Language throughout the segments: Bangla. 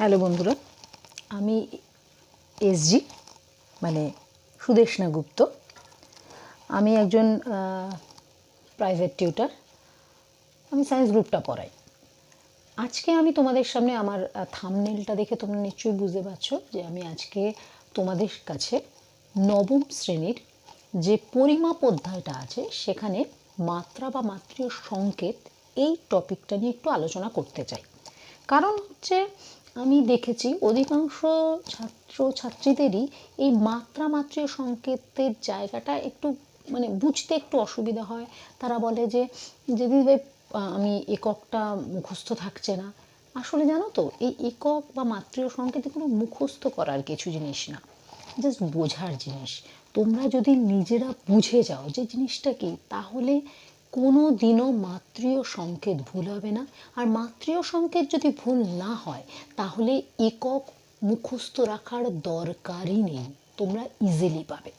হ্যালো বন্ধুরা, আমি এসজি মানে সুদেষ্ণা গুপ্ত। আমি একজন প্রাইভেট টিউটার আমি সায়েন্স গ্রুপটা পড়াই। আজকে আমি তোমাদের সামনে আমার থামনেলটা দেখে তোমরা নিশ্চয়ই বুঝতে পারছ যে আমি আজকে তোমাদের কাছে নবম শ্রেণির যে পরিমাপ অধ্যায়টা আছে, সেখানে মাত্রা বা মাত্রীয় সংকেত এই টপিকটা নিয়ে একটু আলোচনা করতে চাই। কারণ হচ্ছে আমি দেখেছি অধিকাংশ ছাত্র ছাত্রীদেরই এই মাত্রা মাত্রীয় সংকেতের জায়গাটা একটু মানে বুঝতে একটু অসুবিধা হয়। তারা বলে যে যদি আমি এককটা মুখস্থ থাকছে না। আসলে জানো তো, এই একক বা মাত্রীয় সংকেতে কোনো মুখস্থ করার কিছু জিনিস না। জাস্ট বোঝার জিনিস। তোমরা যদি নিজেরা বুঝে যাও যে জিনিসটা কি, তাহলে কোনো দিনও মাতৃয় সংকেত ভুল হবে না। আর মাতৃয় সংকেত যদি ভুল না হয়, তাহলে একক মুখস্থ রাখার দরকারই নেই। তোমরা ইজিলি পাবে।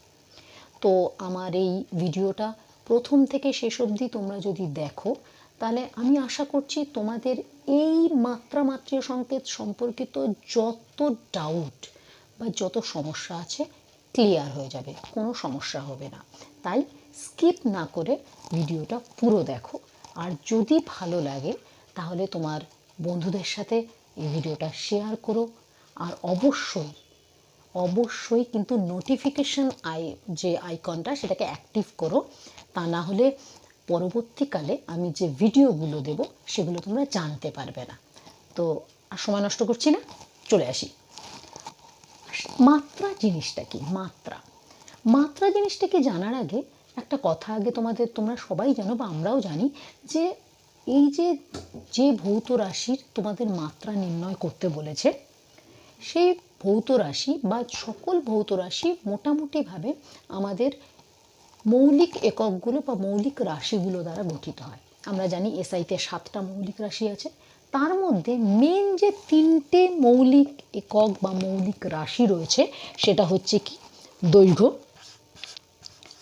তো আমার এই ভিডিওটা প্রথম থেকে শেষ অবধি তোমরা যদি দেখো, তাহলে আমি আশা করছি তোমাদের এই মাত্রা মাত্রীয় সংকেত সম্পর্কিত যত ডাউট বা যত সমস্যা আছে ক্লিয়ার হয়ে যাবে। কোনো সমস্যা হবে না। তাই স্কিপ না করে ভিডিওটা পুরো দেখো। আর যদি ভালো লাগে, তাহলে তোমার বন্ধুদের সাথে এই ভিডিওটা শেয়ার করো। আর অবশ্যই অবশ্যই কিন্তু নোটিফিকেশন আই, যে আইকনটা সেটাকে অ্যাক্টিভ করো। তা না হলে পরবর্তীকালে আমি যে ভিডিওগুলো দেব, সেগুলো তোমরা জানতে পারবে না। তো আর সময় নষ্ট করছি না, চলে আসি। মাত্রা জিনিসটা কি? মাত্রা। মাত্রা জিনিসটা কি জানার আগে একটা কথা আগে তোমাদের, তোমরা সবাই জানো বা আমরাও জানি যে এই যে যে ভৌত রাশির তোমাদের মাত্রা নির্ণয় করতে বলেছে সেই ভৌত রাশি বা সকল ভৌত রাশি মোটামুটিভাবে আমাদের মৌলিক এককগুলো বা মৌলিক রাশিগুলো দ্বারা গঠিত হয়। আমরা জানি এসআইতে সাতটা মৌলিক রাশি আছে। তার মধ্যে মেন যে তিনটে মৌলিক একক বা মৌলিক রাশি রয়েছে, সেটা হচ্ছে কি? দৈর্ঘ্য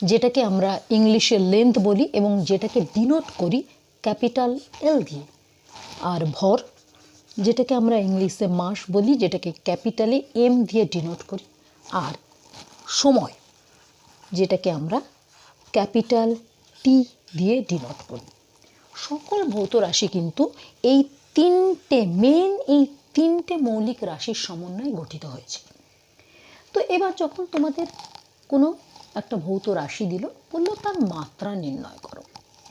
যেটাকে আমরা ইংলিশে লেন্থ বলি এবং যেটাকে ডিনোট করি ক্যাপিটাল এল দিয়ে। আর ভর, যেটাকে আমরা ইংলিশে মাস বলি, যেটাকে ক্যাপিটালে এম দিয়ে ডিনোট করি। আর সময়, যেটাকে আমরা ক্যাপিটাল টি দিয়ে ডিনোট করি। সকল ভৌত রাশি কিন্তু এই তিনটে মেন এই তিনটে মৌলিক রাশির সমন্বয়ে গঠিত হয়েছে। তো এবার যখন তোমাদের কোনো একটা ভৌত রাশি দিল, বলল, তার মাত্রা নির্ণয় করো।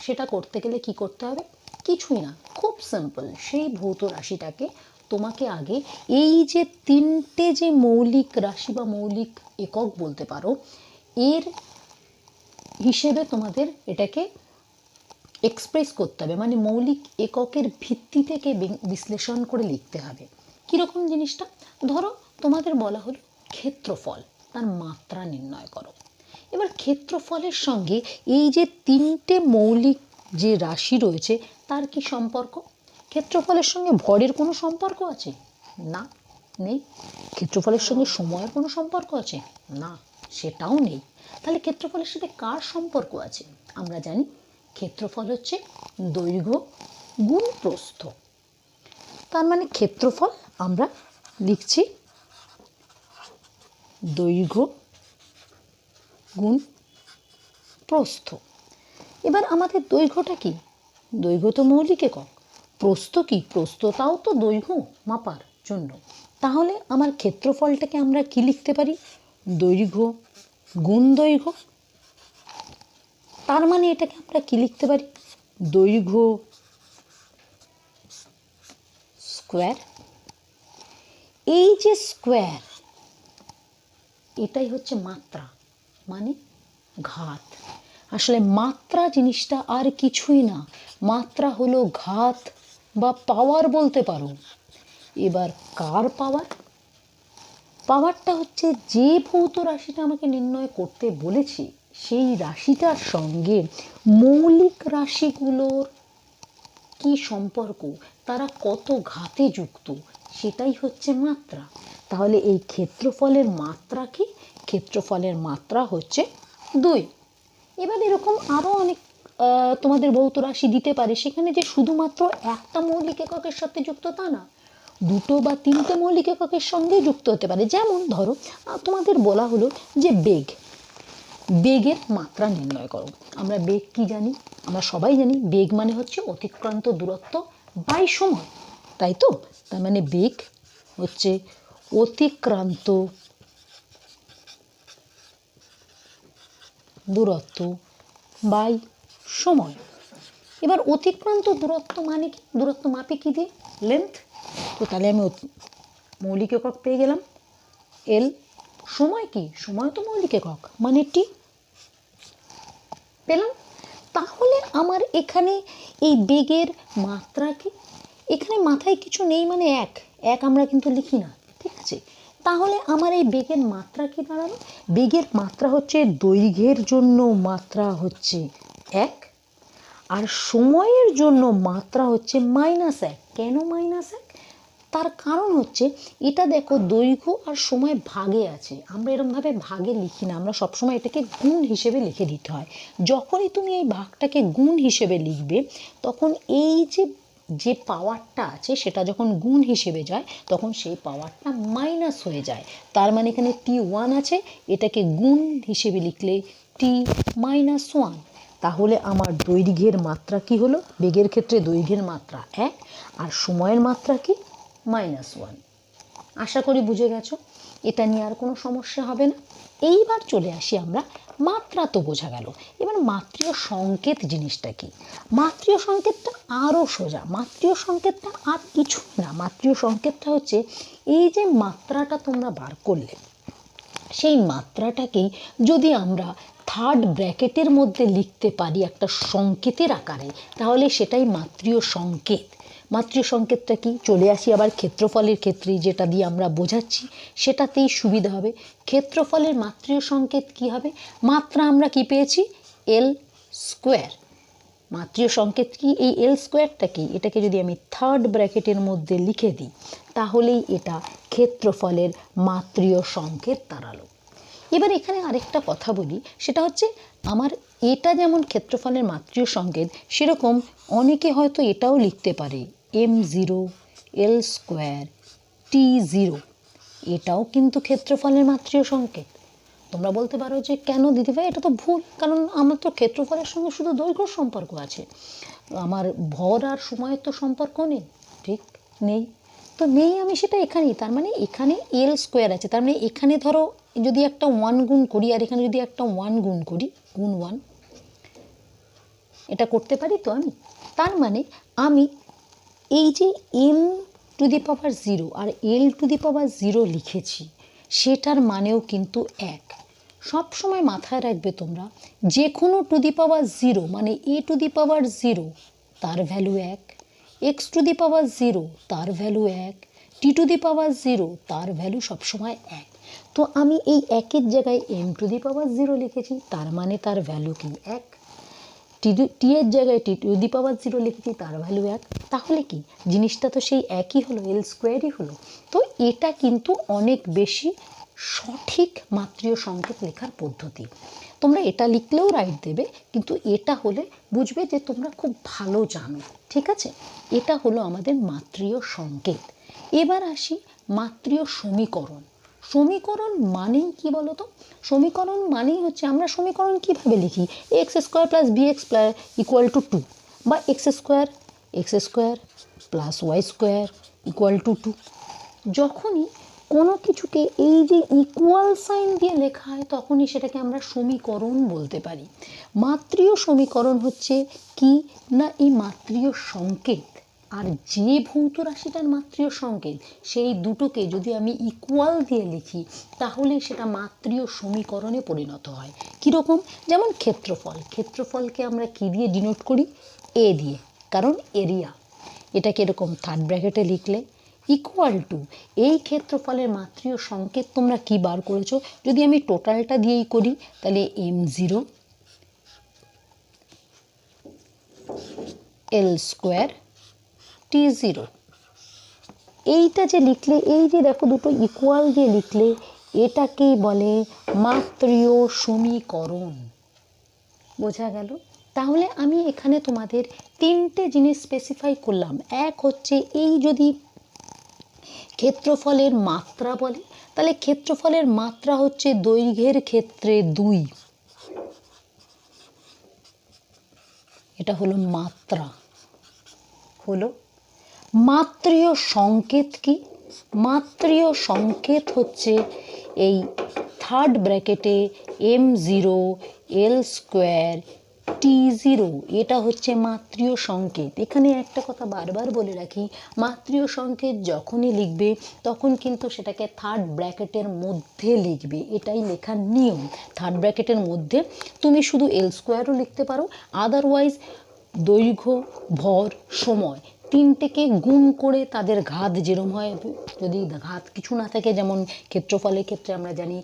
সেটা করতে গেলে কি করতে হবে? কিছুই না, খুব সিম্পল সেই ভৌত রাশিটাকে তোমাকে আগে এই যে তিনটে যে মৌলিক রাশি বা মৌলিক একক বলতে পারো, এর হিসেবে তোমাদের এটাকে এক্সপ্রেস করতে হবে মানে মৌলিক এককের ভিত্তি থেকে বিশ্লেষণ করে লিখতে হবে। কীরকম জিনিসটা? ধরো, তোমাদের বলা হলো ক্ষেত্রফল, তার মাত্রা নির্ণয় করো। এবার ক্ষেত্রফলের সঙ্গে এই যে তিনটে মৌলিক যে রাশি রয়েছে, তার কি সম্পর্ক? ক্ষেত্রফলের সঙ্গে ভরের কোনো সম্পর্ক আছে? না, নেই। ক্ষেত্রফলের সঙ্গে সময়ের কোনো সম্পর্ক আছে? না, সেটাও নেই। তাহলে ক্ষেত্রফলের সাথে কার সম্পর্ক আছে? আমরা জানি ক্ষেত্রফল হচ্ছে দৈর্ঘ্য গুণ প্রস্থ তার মানে ক্ষেত্রফল আমরা লিখছি দৈর্ঘ্য গুণ প্রস্থ। এবার আমাদের দৈর্ঘ্যটা কি? দৈর্ঘ্য তো মৌলিক একক। প্রস্থ কি? প্রস্থতাও তো দৈর্ঘ্য মাপার জন্য। তাহলে আমার ক্ষেত্রফলটাকে আমরা কি লিখতে পারি? দৈর্ঘ্য গুণ দৈর্ঘ্য। তার মানে এটাকে আমরা কি লিখতে পারি? দৈর্ঘ্য স্কোয়ার। এই যে স্কোয়ার, এটাই হচ্ছে মাত্রা। মানে ঘাত। আসলে মাত্রা জিনিসটা আর কিছুই না। মাত্রা হলো ঘাত বা পাওয়ার বলতে পারো। এবার কার পাওয়ার পাওয়ারটা হচ্ছে যে ভৌত রাশিটা আমাকে নির্ণয় করতে বলেছি, সেই রাশিটার সঙ্গে মৌলিক রাশিগুলোর কি সম্পর্ক, তারা কত ঘাতে যুক্ত, সেটাই হচ্ছে মাত্রা। তাহলে এই ক্ষেত্রফলের মাত্রা কি? ক্ষেত্রফলের মাত্রা হচ্ছে দুই। এবার এরকম আরও অনেক তোমাদের ভৌত রাশি দিতে পারে, সেখানে যে শুধুমাত্র একটা মৌলিক এককের সাথে যুক্ত তা না, দুটো বা তিনটে মৌলিক এককের সঙ্গে যুক্ত হতে পারে। যেমন ধরো তোমাদের বলা হলো যে বেগ, বেগের মাত্রা নির্ণয় করো। আমরা বেগ কি জানি? আমরা সবাই জানি বেগ মানে হচ্ছে অতিক্রান্ত দূরত্ব বাই সময়, তাই তো? তার মানে বেগ হচ্ছে অতিক্রান্ত দূরত্ব বাই সময়। এবার অতিক্রান্ত দূরত্ব মানে কি? দূরত্ব মাপে কি দিয়ে? লেন্থ তো তাহলে আমি মৌলিক একক পেয়ে গেলাম। এল সময় কি? সময় তো মৌলিক একক। মানে টি পেলাম। তাহলে আমার এখানে এই বেগের মাত্রা কি? এখানে মাথায় কিছু নেই মানে এক। এক আমরা কিন্তু লিখি না, ঠিক আছে? তাহলে আমার এই বেগের মাত্রা কি দাঁড়াল? বেগের মাত্রা হচ্ছে দৈর্ঘ্যের জন্য মাত্রা হচ্ছে এক, আর সময়ের জন্য মাত্রা হচ্ছে মাইনাস এক। কেন মাইনাস এক? তার কারণ হচ্ছে, এটা দেখো দৈর্ঘ্য আর সময় ভাগে আছে। আমরা এরমভাবে ভাগে লিখি না, আমরা সবসময় এটাকে গুণ হিসেবে লিখে দিতে হয়। যখনই তুমি এই ভাগটাকে গুণ হিসেবে লিখবে, তখন এই যে যে পাওয়ারটা আছে সেটা যখন গুণ হিসেবে যায়, তখন সেই পাওয়ারটা মাইনাস হয়ে যায়। তার মানে এখানে টি ওয়ান আছে, এটাকে গুণ হিসেবে লিখলে টি মাইনাস ওয়ান তাহলে আমার দৈর্ঘ্যের মাত্রা কি হলো? বেগের ক্ষেত্রে দৈর্ঘ্যের মাত্রা এক, আর সময়ের মাত্রা কি? মাইনাস ওয়ান আশা করি বুঝে গেছো? এটা নিয়ে আর কোনো সমস্যা হবে না। এইবার চলে আসি আমরা মাত্রা তো বোঝা গেল। এবার মাত্রীয় সংকেত জিনিসটা কি? মাত্রীয় সংকেতটা আরও সোজা। মাত্রীয় সংকেতটা আর কিছু না। মাত্রীয় সংকেতটা হচ্ছে এই যে মাত্রাটা তোমরা বার করলে, সেই মাত্রাটাকেই যদি আমরা থার্ড ব্র্যাকেটের মধ্যে লিখতে পারি একটা সংকেতের আকারে, তাহলে সেটাই মাত্রীয় সংকেত। মাত্রীয় সংকেতটা কি? চলে আসি আবার ক্ষেত্রফলের ক্ষেত্রে, যেটা দিয়ে আমরা বোঝাচ্ছি, সেটাতেই সুবিধা হবে। ক্ষেত্রফলের মাত্রীয় সংকেত কি হবে? মাত্রা আমরা কি পেয়েছি? এল স্কোয়ার মাত্রীয় সংকেত কি? এই এল স্কোয়ারটা কি? এটাকে যদি আমি থার্ড ব্র্যাকেটের মধ্যে লিখে দিই, তাহলেই এটা ক্ষেত্রফলের মাত্রীয় সংকেত দাঁড়াল এবার এখানে আরেকটা কথা বলি, সেটা হচ্ছে আমার এটা যেমন ক্ষেত্রফলের মাত্রীয় সংকেত সেরকম অনেকে হয়তো এটাও লিখতে পারে। M zero L square T zero এটাও কিন্তু ক্ষেত্রফলের মাত্রীয় সংকেত তোমরা বলতে পারো যে কেন দিদিভাই এটা তো ভুল, কারণ আমার তো ক্ষেত্রফলের সঙ্গে শুধু দৈর্ঘ্য সম্পর্ক আছে। আমার ভর আর সময়ের তো সম্পর্ক নেই, ঠিক? নেই। তো নেই আমি সেটা এখানেই, তার মানে এখানে এল স্কোয়ার আছে। তার মানে এখানে ধরো যদি একটা ওয়ান গুণ করি, আর এখানে যদি একটা ওয়ান গুণ করি, গুণ ওয়ান এটা করতে পারি তো আমি? তার মানে আমি এই যে M to the power zero R L to the power zero লিখেছি, সেটার মানেও কিন্তু এক। সব সময় মাথায় রাখবে তোমরা, যে কোনো টু দি পাওয়ার জিরো মানে A to the power zero তার ভ্যালু এক। X to the power zero তার ভ্যালু এক। T to the power zero তার ভ্যালু সবসময় এক। তো আমি এই একের জায়গায় M to the power zero লিখেছি, তার মানে তার ভ্যালু কি এক? টি টি এর জায়গায় টি টু দি পাওয়ার জিরো লিখেছি তার ভ্যালু এক। তাহলে কি? জিনিসটা তো সেই একই হলো এল স্কোয়ারই হলো। তো এটা কিন্তু অনেক বেশি সঠিক মাত্রীয় সংকেত লেখার পদ্ধতি। তোমরা এটা লিখলেও রাইট দেবে, কিন্তু এটা হলে বুঝবে যে তোমরা খুব ভালো জানো, ঠিক আছে? এটা হলো আমাদের মাত্রীয় সংকেত। এবার আসি মাত্রীয় সমীকরণ। সমীকরণ মানেই কি বলতো? সমীকরণ মানেই হচ্ছে আমরা সমীকরণ কীভাবে লিখি? X square plus B X equal to two বা X square X square plus Y square equal to two যখনই কোনো কিছুকে এই যে ইকুয়াল সাইন দিয়ে লেখা হয়, তখনই সেটাকে আমরা সমীকরণ বলতে পারি। মাত্রীয় সমীকরণ হচ্ছে কি না এই মাত্রীয় সংকেত। আর যে ভৌত রাশিটার মাত্রীয় সংকেত সেই দুটোকে যদি আমি ইকুয়াল দিয়ে লিখি, তাহলে সেটা মাত্রীয় সমীকরণে পরিণত হয়। কীরকম? যেমন ক্ষেত্রফল। ক্ষেত্রফলকে আমরা কি দিয়ে ডিনোট করি? এ দিয়ে। কারণ এরিয়া এটাকে এরকম থার্ড ব্র্যাকেটে লিখলে ইকুয়াল টু এই ক্ষেত্রফলের মাত্রীয় সংকেত তোমরা কি বার করেছ? যদি আমি টোটালটা দিয়েই করি, তাহলে M zero L square T zero এইটা যে লিখলে, এই যে দেখো দুটো ইকুয়াল দিয়ে লিখলে, এটাকেই বলে মাত্রীয় সমীকরণ বোঝা গেল? তাহলে আমি এখানে তোমাদের তিনটে জিনিস স্পেসিফাই করলাম। এক হচ্ছে এই যদি ক্ষেত্রফলের মাত্রা বলে, তাহলে ক্ষেত্রফলের মাত্রা হচ্ছে দৈর্ঘ্যের ক্ষেত্রে দুই। এটা হলো মাত্রা। হলো মাত্রীয় সংকেত কি? মাত্রীয় সংকেত হচ্ছে এই থার্ড ব্র্যাকেটে M zero L square T zero এটা হচ্ছে মাত্রীয় সংকেত। এখানে একটা কথা বারবার বলে রাখি, মাত্রীয় সংকেত যখনই লিখবে, তখন কিন্তু সেটাকে থার্ড ব্র্যাকেটের মধ্যে লিখবে। এটাই লেখার নিয়ম। থার্ড ব্র্যাকেটের মধ্যে তুমি শুধু এল স্কোয়ারও লিখতে পারো আদারওয়াইজ দৈর্ঘ্য, ভর, সময়। তিনটেকে গুণ করে তাদের ঘাত যেরম হয়, যদি ঘাত কিছু না থাকে, যেমন ক্ষেত্রফলের ক্ষেত্রে আমরা জানি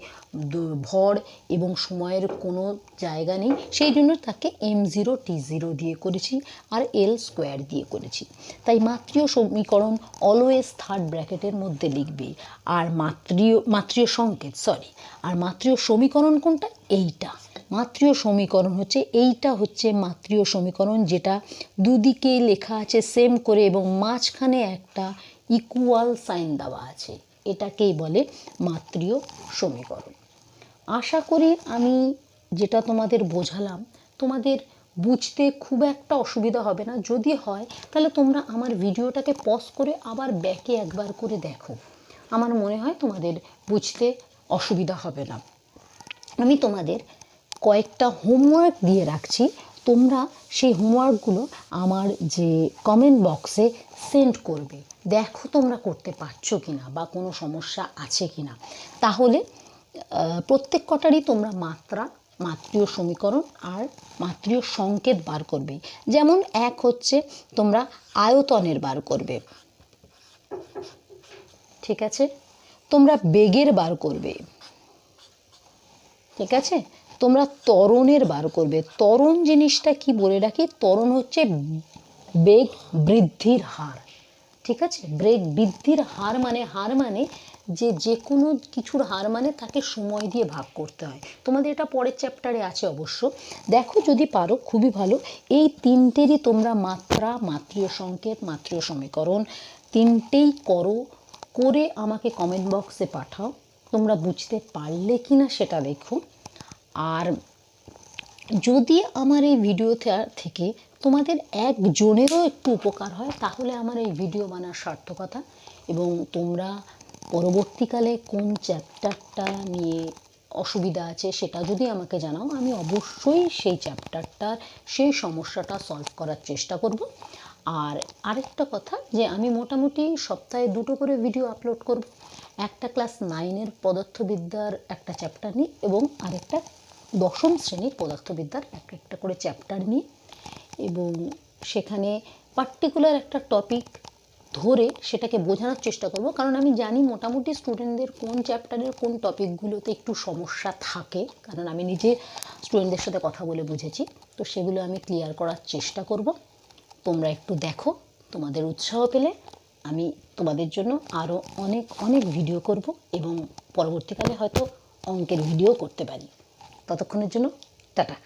ভর এবং সময়ের কোনো জায়গা নেই, সেই জন্য তাকে এম জিরো টি জিরো দিয়ে করেছি আর এল স্কোয়ার দিয়ে করেছি। তাই মাত্রীয় সমীকরণ অলওয়েজ থার্ড ব্র্যাকেটের মধ্যে লিখবে। আর মাত্রীয় মাত্রীয় সংকেত সরি আর মাত্রীয় সমীকরণ কোনটা? এইটা। মাত্রীয় সমীকরণ হচ্ছে, এইটা হচ্ছে মাত্রীয় সমীকরণ, যেটা দুদিকেই লেখা আছে সেম করে এবং মাঝখানে একটা ইকুয়াল সাইন দেওয়া আছে। এটাকেই বলে মাত্রীয় সমীকরণ। আশা করি আমি যেটা তোমাদের বোঝালাম, তোমাদের বুঝতে খুব একটা অসুবিধা হবে না। যদি হয়, তাহলে তোমরা আমার ভিডিওটাকে পজ করে আবার ব্যাকে একবার করে দেখো। আমার মনে হয় তোমাদের বুঝতে অসুবিধা হবে না। আমি তোমাদের কয়েকটা হোমওয়ার্ক দিয়ে রাখছি। তোমরা সেই হোমওয়ার্কগুলো আমার যে কমেন্ট বক্সে সেন্ড করবে। দেখো তোমরা করতে পারছ কি না বা কোনো সমস্যা আছে কি না তাহলে প্রত্যেক কটারই তোমরা মাত্রা, মাত্রীয় সমীকরণ আর মাত্রীয় সংকেত বার করবে। যেমন এক হচ্ছে তোমরা আয়তনের বার করবে। ঠিক আছে? তোমরা বেগের বার করবে। ঠিক আছে? তোমরা ত্বরণের বার করবে। ত্বরণ জিনিসটা কি বলে রাখি? ত্বরণ হচ্ছে বেগ বৃদ্ধির হার। ঠিক আছে? ব্রেক বৃদ্ধির হার মানে হার মানে যে যে কোনো কিছুর হার মানে তাকে সময় দিয়ে ভাগ করতে হয়। তোমাদের এটা পরের চ্যাপ্টারে আছে অবশ্য। দেখো যদি পারো, খুবই ভালো। এই তিনটেরই তোমরা মাত্রা, মাত্রীয় সংকেত, মাত্রীয় সমীকরণ তিনটেই করো, করে আমাকে কমেন্ট বক্সে পাঠাও। তোমরা বুঝতে পারলে কি না সেটা দেখো। আর যদি আমার এই ভিডিও থেকে তোমাদের একজনেরও একটু উপকার হয়, তাহলে আমার এই ভিডিও বানার সার্থকতা এবং তোমরা পরবর্তীকালে কোন চ্যাপ্টারটা নিয়ে অসুবিধা আছে সেটা যদি আমাকে জানাও, আমি অবশ্যই সেই চ্যাপ্টারটার, সেই সমস্যাটা সলভ করার চেষ্টা করব। আর আরেকটা কথা যে আমি মোটামুটি সপ্তাহে দুটো করে ভিডিও আপলোড করব। একটা ক্লাস নাইনের পদার্থবিদ্যার একটা চ্যাপ্টার নিই এবং আরেকটা দশম শ্রেণির পদার্থবিদ্যার একটা একটা করে চ্যাপ্টার নিয়ে এবং সেখানে পার্টিকুলার একটা টপিক ধরে সেটাকে বোঝানোর চেষ্টা করব। কারণ আমি জানি মোটামুটি স্টুডেন্টদের কোন চ্যাপ্টারের কোন টপিকগুলোতে একটু সমস্যা থাকে, কারণ আমি নিজে স্টুডেন্টদের সাথে কথা বলে বুঝেছি। তো সেগুলো আমি ক্লিয়ার করার চেষ্টা করব। তোমরা একটু দেখো, তোমাদের উৎসাহ পেলে আমি তোমাদের জন্য আরও অনেক অনেক ভিডিও করব এবং পরবর্তীকালে হয়তো অঙ্কের ভিডিও করতে পারি। ততক্ষণের জন্য টাটা।